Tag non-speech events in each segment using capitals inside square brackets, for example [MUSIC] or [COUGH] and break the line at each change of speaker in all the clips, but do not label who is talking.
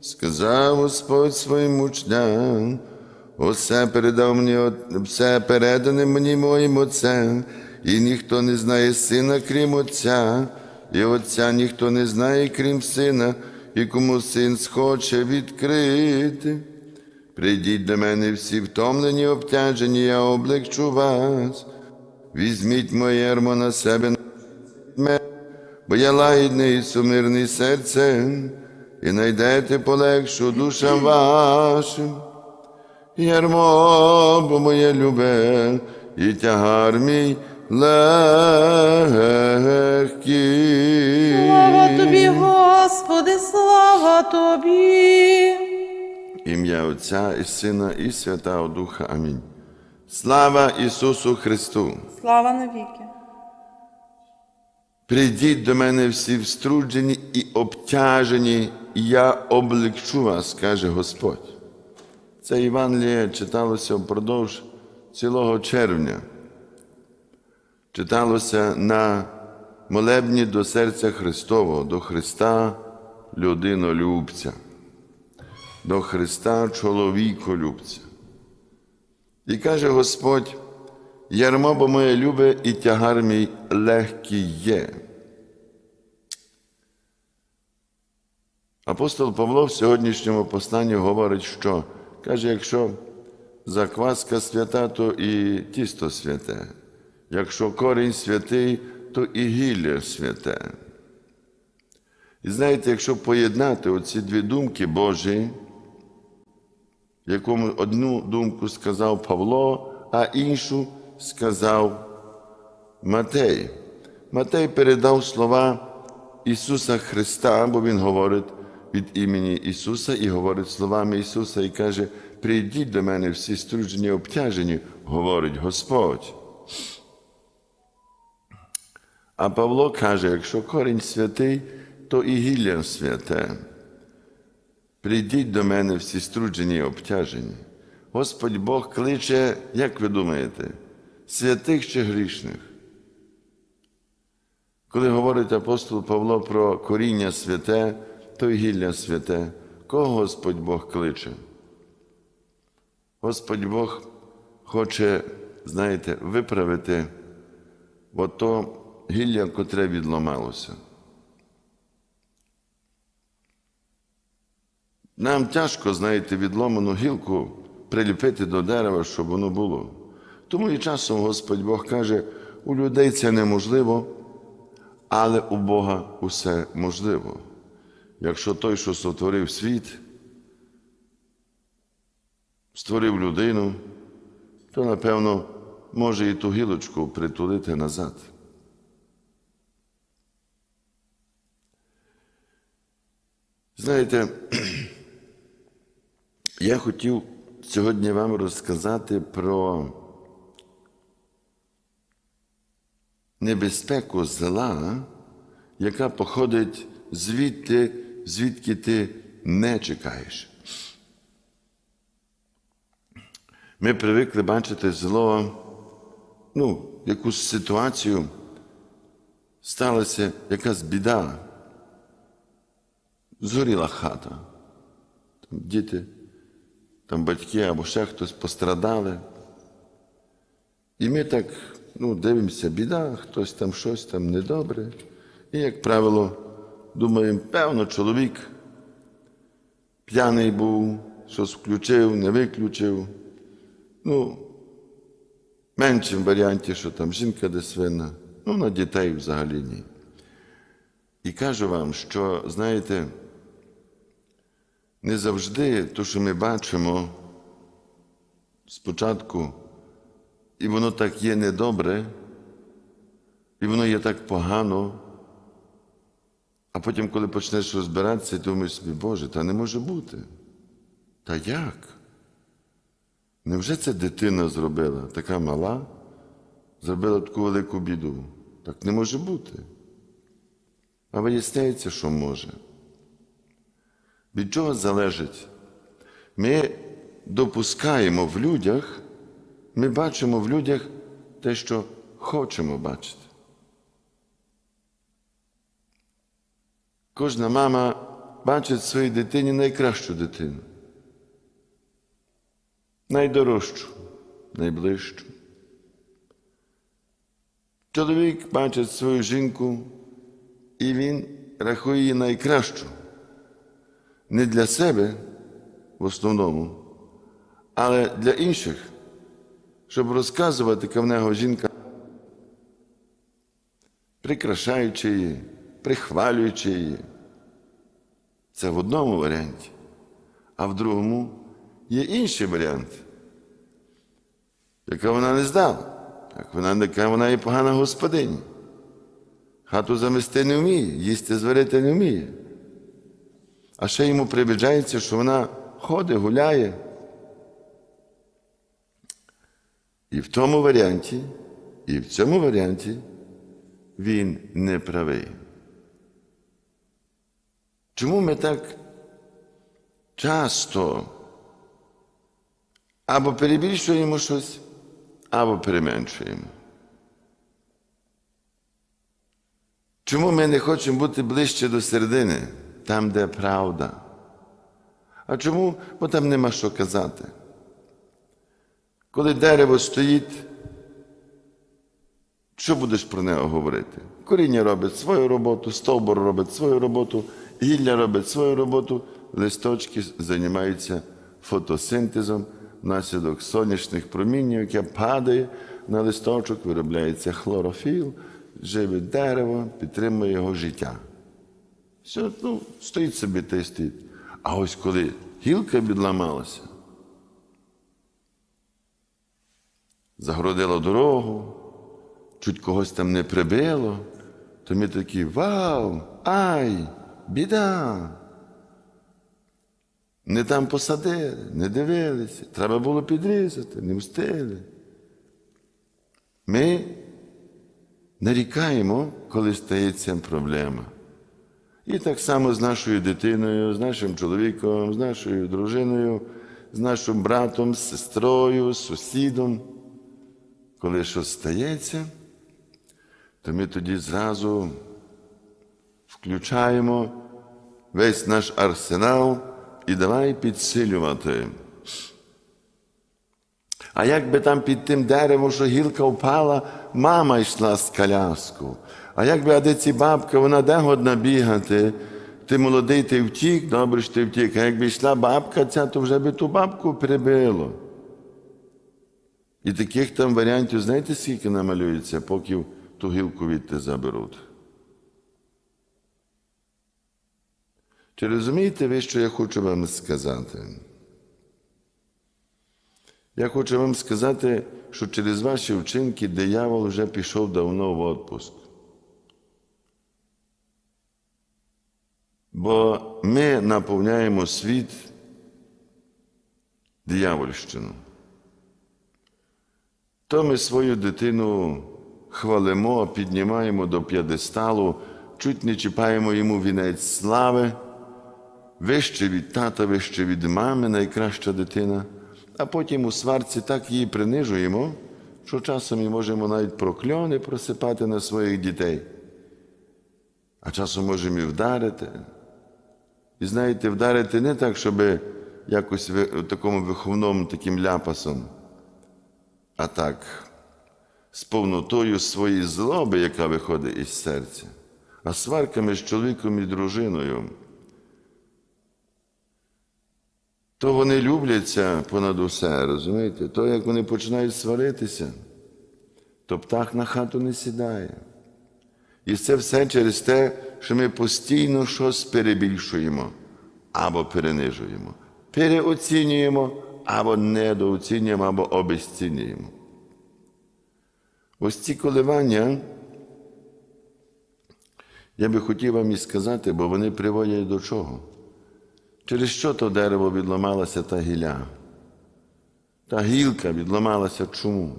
сказав Господь своїм учням, усе передав мені, все передане мені моїм Отцем, і ніхто не знає сина, крім Отця, і Отця ніхто не знає, крім сина, і кому син схоче відкрити. Прийдіть до мене всі втомлені, обтяжені, я облегчу вас. Візьміть моє ярмо на себе, бо я лагідний і сумирний серцем, і найдете полегшу душам вашим. Ярмо, бо моє любе, і тягар мій легкий.
Слава тобі, Господи, слава тобі.
Ім'я Отця і Сина, і Святого Духа. Амінь. Слава Ісусу Христу!
Слава навіки.
Прийдіть до мене всі вструджені і обтяжені, я облегчу вас, каже Господь. Це Євангеліє читалося впродовж цілого червня. Читалося на молебні до серця Христового, до Христа людинолюбця, до Христа чоловіколюбця. І каже Господь, ярмо бо моє любе і тягар мій легкий є. Апостол Павло в сьогоднішньому посланні говорить, що каже, якщо закваска свята, то і тісто святе, якщо корінь святий, то і гілля святе. І знаєте, якщо поєднати оці дві думки Божі, якому одну думку сказав Павло, а іншу сказав Матей. Матей передав слова Ісуса Христа, бо Він говорить від імені Ісуса і говорить словами Ісуса і каже: Прийдіть до мене всі струджені, обтяжені, говорить Господь. А Павло каже: якщо корінь святий, то і гілля святе. Прийдіть до мене всі струджені і обтяжені. Господь Бог кличе, як ви думаєте, святих чи грішних? Коли говорить апостол Павло про коріння святе, то гілля святе, кого Господь Бог кличе? Господь Бог хоче, знаєте, виправити ото гілля, котре відломалося. Нам тяжко, знаєте, відломану гілку приліпити до дерева, щоб воно було. Тому і часом Господь Бог каже, у людей це неможливо, але у Бога усе можливо. Якщо той, що сотворив світ, створив людину, то, напевно, може і ту гілочку притулити назад. Знаєте, [CLEARS THROAT] я хотів сьогодні вам розказати про небезпеку зла, яка походить звідти, звідки ти не чекаєш. Ми привикли бачити зло, ну, якусь ситуацію, сталася якась біда, згоріла хата. Там діти, там батьки або ще хтось пострадали. І ми так ну, дивимося, біда, хтось там щось там недобре. І, як правило, думаємо, певно, чоловік п'яний був, щось включив, не виключив. Ну, меншим варіанті, що там жінка десь винна, ну, на дітей взагалі ні. І кажу вам, що, знаєте, не завжди те, що ми бачимо спочатку, і воно так є недобре, і воно є так погано, а потім, коли почнеш розбиратися, думаєш собі, Боже, та не може бути. Та як? Невже це дитина зробила, така мала, зробила таку велику біду? Так не може бути. А виясняється, що може. Від чого залежить? Ми допускаємо в людях, ми бачимо в людях те, що хочемо бачити. Кожна мама бачить в своїй дитині найкращу дитину, найдорожчу, найближчу. Чоловік бачить свою жінку, і він рахує її найкращу. Не для себе в основному, але для інших, щоб розказувати, яка жінка, прикрашаючи її, прихвалюючи її. Це в одному варіанті, а в другому є інший варіант, яка вона не здала, як вона, яка вона є погана господиня. Хату замести не вміє, їсти зварити не вміє. А ще йому прибіджається, що вона ходить, гуляє. І в тому варіанті, і в цьому варіанті він не правий. Чому ми так часто або перебільшуємо щось, або переменшуємо? Чому ми не хочемо бути ближче до середини, там, де правда? А чому? Бо там нема що казати. Коли дерево стоїть, що будеш про нього говорити? Коріння робить свою роботу, стовбур робить свою роботу, гілля робить свою роботу, листочки займаються фотосинтезом внаслідок сонячних промінів, яке падає на листочок, виробляється хлорофіл, живе дерево, підтримує його життя. Все, ну, стоїть собі та й стоїть. А ось коли гілка відламалася, загородила дорогу, чуть когось там не прибило, то ми такі вау, ай, біда. Не там посадили, не дивилися, треба було підрізати, не встигли. Ми нарікаємо, коли стається проблема. І так само з нашою дитиною, з нашим чоловіком, з нашою дружиною, з нашим братом, з сестрою, з сусідом. Коли щось стається, то ми тоді зразу включаємо весь наш арсенал і давай підсилювати. А як би там під тим деревом, що гілка впала, мама йшла з коляску. А як би адеці бабка, вона де годна бігати, ти молодий, ти втік, добре що ти втік. А якби йшла бабка ця, то вже би ту бабку прибило. І таких там варіантів, знаєте, скільки намалюється, поки ту гілку відти заберуть. Чи розумієте ви, що я хочу вам сказати? Я хочу вам сказати, що через ваші вчинки диявол вже пішов давно в відпуск. Бо ми наповняємо світ диявольщину. То ми свою дитину хвалимо, піднімаємо до п'єдесталу, чуть не чіпаємо йому вінець слави, вище від тата, вище від мами, найкраща дитина, а потім у сварці так її принижуємо, що часом і можемо навіть прокльони просипати на своїх дітей, а часом можемо і вдарити. І знаєте, вдарити не так, щоб якось ви- такому виховному таким ляпасом, а так, з повнотою своєї злоби, яка виходить із серця, а сварками з чоловіком і дружиною. То вони любляться понад усе, розумієте? То як вони починають сваритися, то птах на хату не сідає. І це все через те, що ми постійно щось перебільшуємо або перенижуємо, переоцінюємо або недооцінюємо, або обезцінюємо. Ось ці коливання, я би хотів вам і сказати, бо вони приводять до чого? Через що то дерево відламалася та гілля? Та гілка відламалася чому?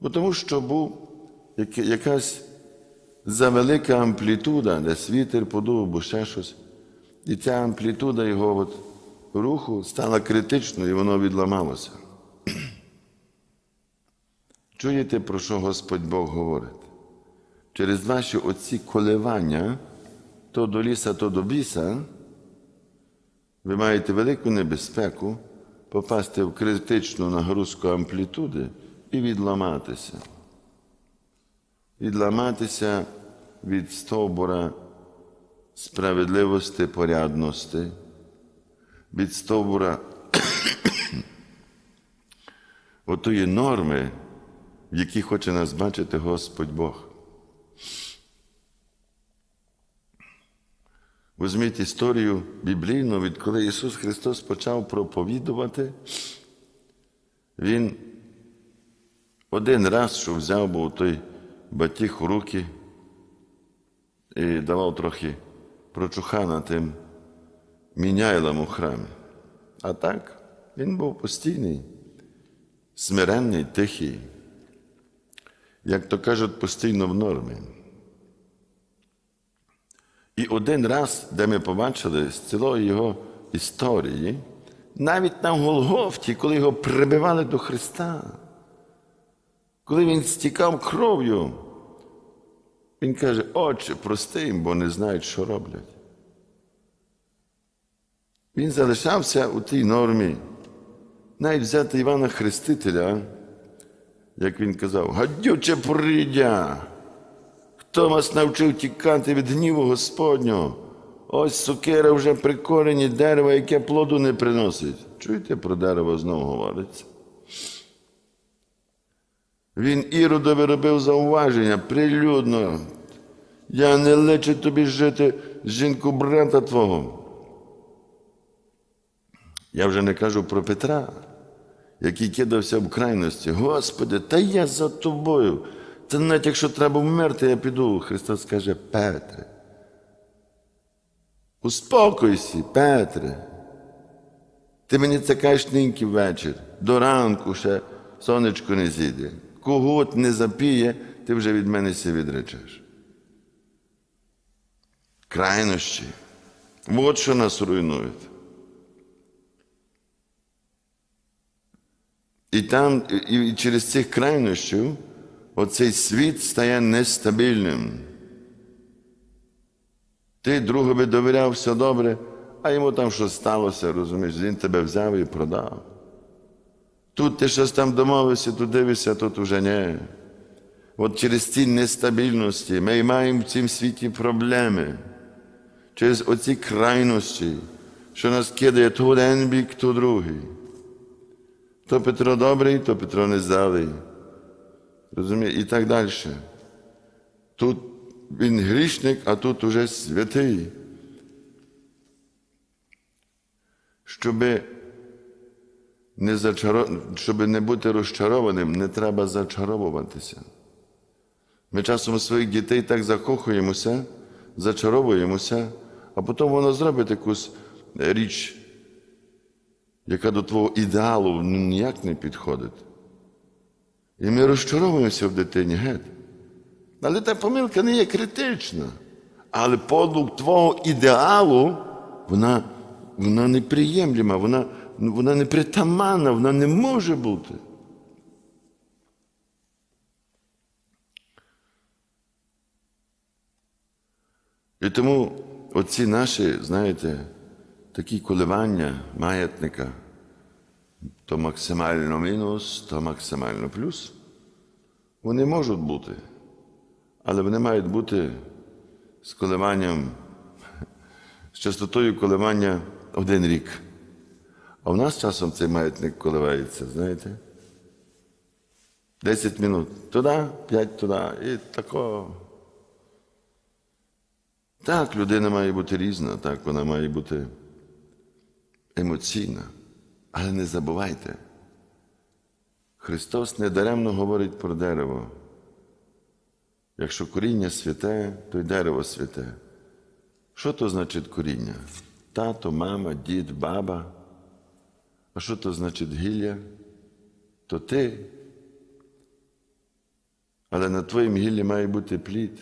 Бо тому що був яка- якась завелика амплітуда, десь вітер подув, або ще щось. І ця амплітуда його от руху стала критичною, і воно відламалося. [CLEARS THROAT] Чуєте, про що Господь Бог говорить? Через ваші оці коливання, то до ліса, то до біса, ви маєте велику небезпеку попасти в критичну нагрузку амплітуди і відламатися. Відламатися від стовбура справедливості, порядності, від стовбура [COUGHS] отої норми, в якій хоче нас бачити Господь Бог. Візьміть історію біблійну, відколи Ісус Христос почав проповідувати, Він один раз, що взяв був той батіг у руки і давав трохи прочухана тим міняйлам у храмі. А так, він був постійний, смиренний, тихий, як то кажуть, постійно в нормі. І один раз, де ми побачили з цілої його історії, навіть на Голгофті, коли його прибивали до Христа, коли він стікав кров'ю, він каже, Отче, прости їм, бо не знають, що роблять. Він залишався у тій нормі. Навіть взяти Івана Хрестителя, як він казав, гадюче придя. Хто вас навчив тікати від гніву Господнього? Ось сукера вже при корені дерева, яке плоду не приносить. Чуєте, про дерево знову говориться? Він іродові робив зауваження прилюдно. Я не лечу тобі жити з жінку брата твого. Я вже не кажу про Петра, який кидався в крайності. Господи, та я за тобою. Та навіть якщо треба вмерти, я піду. Христос каже, Петре. Успокойся, Петре. Ти мені це кажеш ниньки вечір, до ранку ще сонечко не зійде. Когот не запіє, ти вже від мене се відречеш. Крайнощі. От що нас руйнують. І там, і через цих крайнощів оцей світ стає нестабільним. Ти другові довіряв все добре, а йому там щось сталося, розумієш, він тебе взяв і продав. Тут ти щось там домовився, тут дивишся, тут уже ні. От через ці нестабільності ми маємо в цім світі проблеми. Через оці крайності, що нас кидає то один бік, то другий. То Петро добрий, то Петро нездалий. Розумієте? І так далі. Тут він грішник, а тут уже святий. Щоби не, зачаро... Щоб не бути розчарованим, не треба зачаровуватися. Ми часом своїх дітей так закохуємося, зачаровуємося, а потім воно зробить якусь річ, яка до твого ідеалу ніяк не підходить. І ми розчаровуємося в дитині геть. Але та помилка не є критична. Але подуг твого ідеалу, вона, вона неприємлема, вона, вона непритаманна, вона не може бути. І тому оці наші, знаєте, такі коливання маятника, то максимально мінус, то максимально плюс, вони можуть бути, але вони мають бути з коливанням, з частотою коливання один рік. А в нас часом цей маятник коливається, знаєте? 10 минут туди, 5 туди. І такого. Так, людина має бути різна, так, вона має бути емоційна. Але не забувайте, Христос недаремно говорить про дерево. Якщо коріння святе, то й дерево святе. Що то значить коріння? Тато, мама, дід, баба. А що то значить гілля? То ти. Але на твоїм гіллі має бути плід.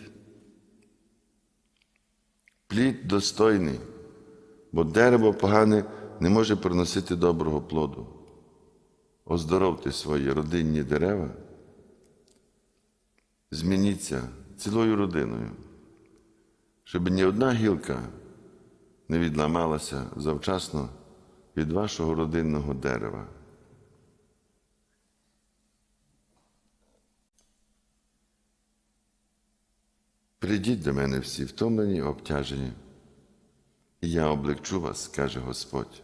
Плід достойний, бо дерево погане не може приносити доброго плоду. Оздоровте свої родинні дерева, змініться цілою родиною, щоб ні одна гілка не відламалася завчасно від вашого родинного дерева. Прийдіть до мене всі втомлені обтяжені, і я облегчу вас, каже Господь.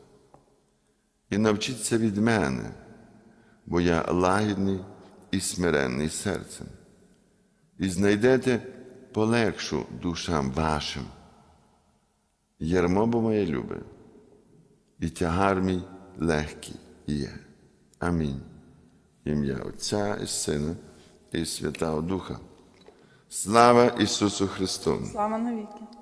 І навчіться від мене, бо я лагідний і смиренний серцем, і знайдете полегшу душам вашим. Ярмо бо моє любе, і тягар мій легкий є. Амінь. Ім'я Отця і Сина і Святого Духа. Слава Ісусу Христу!
Слава навіки.